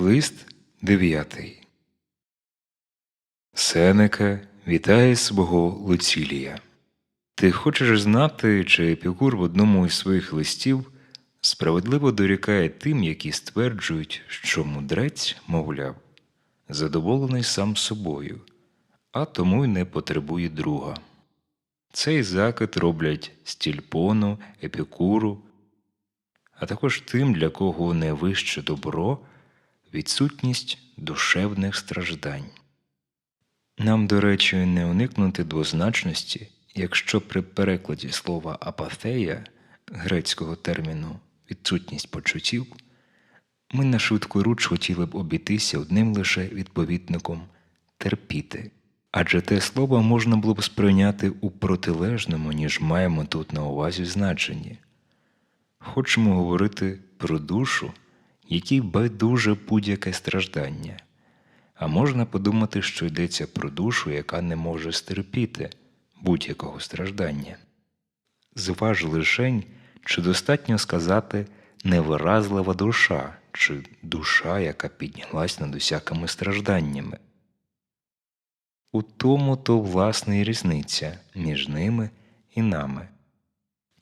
Лист 9. Сенека вітає свого Луцілія. Ти хочеш знати, чи Епікур в одному із своїх листів справедливо дорікає тим, які стверджують, що мудрець, мовляв, задоволений сам собою, а тому й не потребує друга. Цей закид роблять стільпону, епікуру, а також тим, для кого найвище добро відсутність душевних страждань. Нам, до речі, не уникнути двозначності, якщо при перекладі слова апафея грецького терміну відсутність почуттів ми на швидку руч хотіли б обійтися одним лише відповідником терпіти, адже те слово можна було б сприйняти у протилежному, ніж маємо тут на увазі значенні. Хочемо говорити про душу, якій байдуже будь-яке страждання, а можна подумати, що йдеться про душу, яка не може стерпіти будь-якого страждання. Зваж лишень, чи достатньо сказати невиразлива душа, чи душа, яка піднялась над усякими стражданнями. У тому то власне і різниця між ними і нами.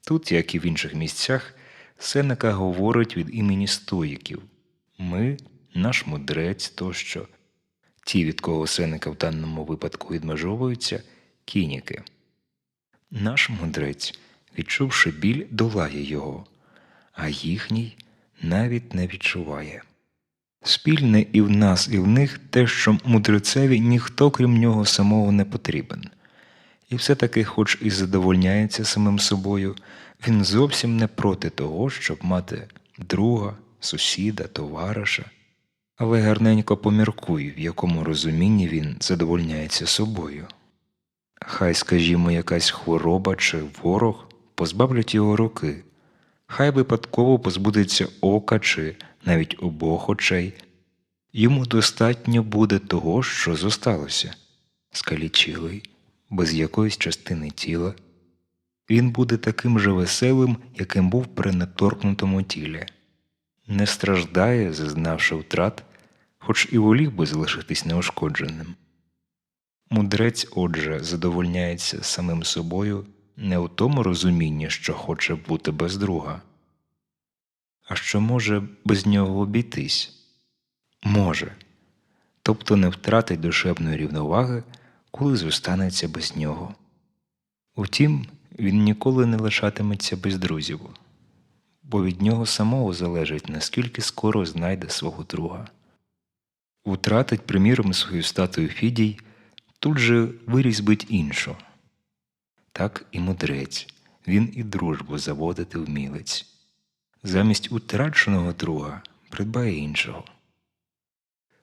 Тут, як і в інших місцях, Сенека говорить від імені стоїків ми, наш мудрець тощо. Ті, від кого Сенека в даному випадку відмежовуються, кініки. Наш мудрець, відчувши біль, долає його, а їхній навіть не відчуває. Спільне і в нас, і в них те, що мудрецеві ніхто крім нього самого не потрібен. І все-таки, хоч і задовольняється самим собою, він зовсім не проти того, щоб мати друга, сусіда, товариша, але гарненько поміркуй, в якому розумінні він задовольняється собою. Хай, скажімо, якась хвороба чи ворог позбавлять його руки, хай випадково позбудеться ока чи навіть обох очей, йому достатньо буде того, що зосталося, скалічилий, без якоїсь частини тіла. Він буде таким же веселим, яким був при неторкнутому тілі, не страждає, зазнавши втрат, хоч і волів би залишитись неушкодженим. Мудрець, отже, задовольняється самим собою не у тому розумінні, що хоче бути без друга, а що може без нього обійтись може, тобто не втратить душевної рівноваги, коли зостанеться без нього. Утім, він ніколи не лишатиметься без друзів, бо від нього самого залежить, наскільки скоро знайде свого друга. Утратить, приміром, свою статую Фідій, тут же вирізбить іншу. Так і мудрець, він і дружбу заводити вмілець. Замість утраченого друга придбає іншого.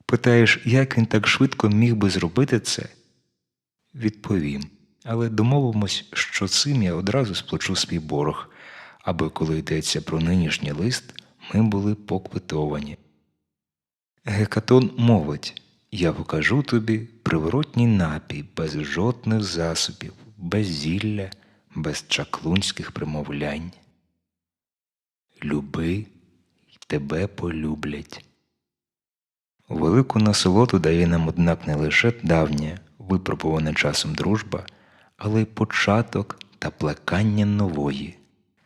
Питаєш, як він так швидко міг би зробити це? Відповім, але домовимось, що цим я одразу сплачу свій борг, аби коли йдеться про нинішній лист, ми були поквитовані. Гекатон мовить Я покажу тобі приворотній напій без жодних засобів, без зілля, без чаклунських примовлянь. Люби, й тебе полюблять. Велику насолоду дає нам, однак, не лише давня, випробувана часом дружба, але й початок та плекання нової.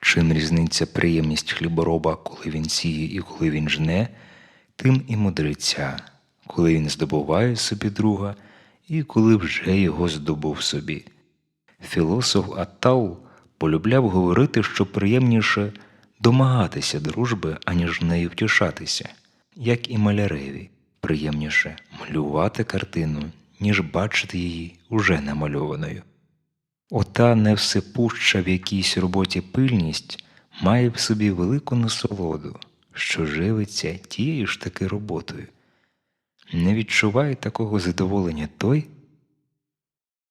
Чим різниця приємність хлібороба, коли він сіє і коли він жне, тим і мудреця, коли він здобуває собі друга і коли вже його здобув собі. Філософ Аттау полюбляв говорити, що приємніше домагатися дружби, аніж нею втішатися, як і маляреві, приємніше малювати картину, ніж бачити її уже намальованою. Ота невсипуща в якійсь роботі пильність має в собі велику насолоду, що живиться тією ж таки роботою. Не відчуває такого задоволення той,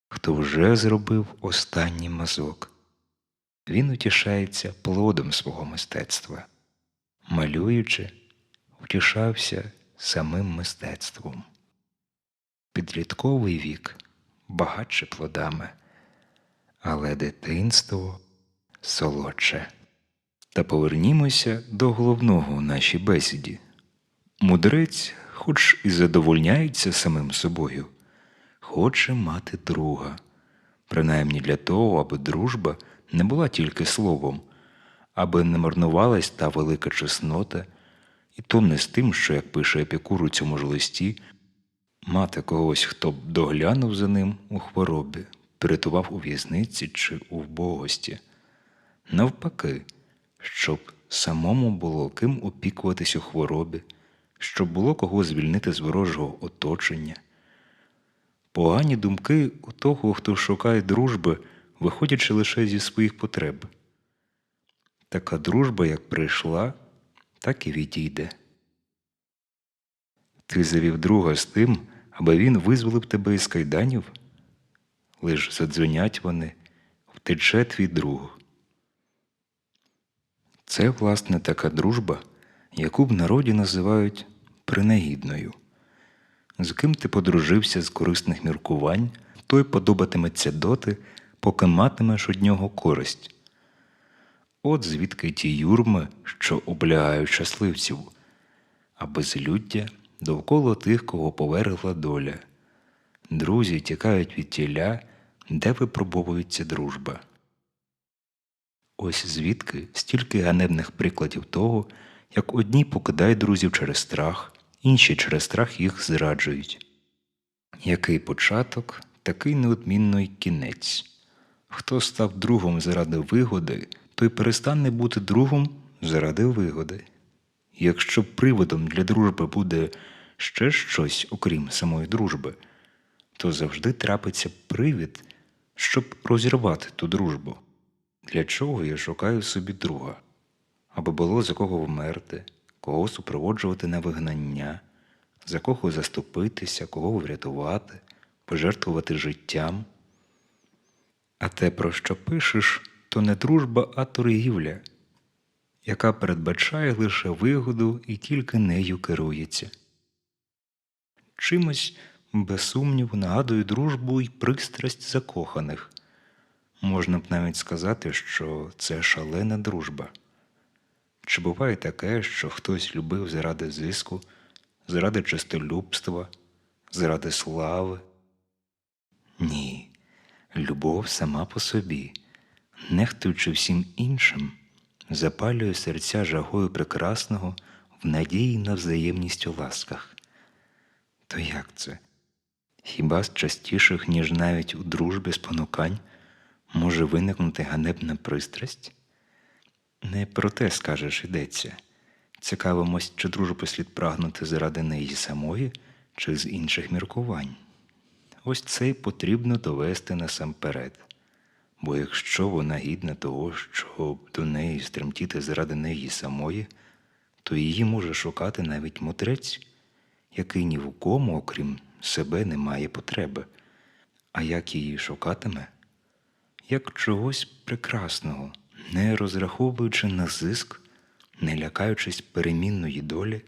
хто вже зробив останній мазок. Він утішається плодом свого мистецтва, малюючи, втішався самим мистецтвом. Підлітковий вік багатше плодами, але дитинство солодше. Та повернімося до головного у нашій бесіді. Мудрець хоч і задовольняється самим собою, хоче мати друга, принаймні для того, аби дружба не була тільки словом, аби не марнувалась та велика чеснота, і то не з тим, що, як пише Епікур у цьому ж листі, мати когось, хто б доглянув за ним у хворобі, порятував у в'язниці чи у вбогості. Навпаки, щоб самому було ким опікуватись у хворобі, щоб було кого звільнити з ворожого оточення. Погані думки у того, хто шукає дружби, виходячи лише зі своїх потреб. Така дружба, як прийшла, так і відійде. Ти завів друга з тим, аби він визволив тебе із кайданів? Лиш задзвенять вони, втече твій друг. Це, власне, така дружба, яку в народі називають принагідною. З ким ти подружився з корисних міркувань, той подобатиметься доти, поки матимеш від нього користь. От звідки ті юрми, що облягають щасливців, а безлюддя довкола тих, кого повергла доля. Друзі тікають від тіля, де випробовується дружба. Ось звідки стільки ганебних прикладів того, як одні покидають друзів через страх, інші через страх їх зраджують. Який початок, такий неодмінно й кінець. Хто став другом заради вигоди, той перестане бути другом заради вигоди. Якщо приводом для дружби буде ще щось, окрім самої дружби, то завжди трапиться привід, щоб розірвати ту дружбу. Для чого я шукаю собі друга? Аби було за кого вмерти, кого супроводжувати на вигнання, за кого заступитися, кого врятувати, пожертвувати життям. А те, про що пишеш, то не дружба, а торгівля, яка передбачає лише вигоду і тільки нею керується. Чимось, без сумніву, нагадує дружбу й пристрасть закоханих. Можна б навіть сказати, що це шалена дружба. Чи буває таке, що хтось любив заради зиску, заради чистолюбства, заради слави? Ні, любов сама по собі, нехтуючи всім іншим, запалює серця жагою прекрасного в надії на взаємність у ласках. То як це? Хіба з частіших, ніж навіть у дружбі спонукань, може виникнути ганебна пристрасть? Не про те, скажеш, йдеться. Цікавимось, чи дружбу слід прагнути заради неї самої, чи з інших міркувань. Ось це й потрібно довести насамперед. Бо якщо вона гідна того, щоб до неї стремтіти заради неї самої, то її може шукати навіть мудрець, який ні в кому, окрім себе, не має потреби. А як її шукатиме? Як чогось прекрасного, не розраховуючи на зиск, не лякаючись перемінної долі,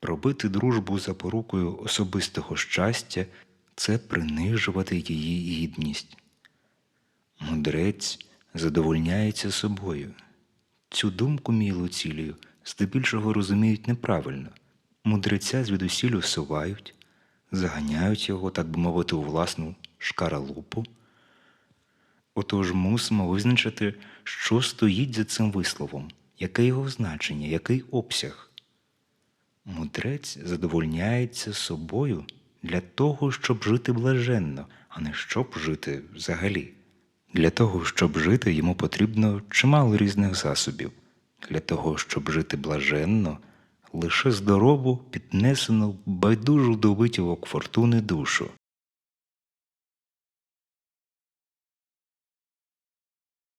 пробити дружбу за порукою особистого щастя це принижувати її гідність. Мудрець задовольняється собою. Цю думку, мій Луцілію, здебільшого розуміють неправильно. Мудреця звідусіль усувають, заганяють його, так би мовити, у власну шкаралупу. Отож мусимо визначити, що стоїть за цим висловом, яке його значення, який обсяг. Мудрець задовольняється собою для того, щоб жити блаженно, а не щоб жити взагалі. Для того, щоб жити, йому потрібно чимало різних засобів. Для того, щоб жити блаженно, лише здорову, піднесену, байдужу до витівок фортуни душу.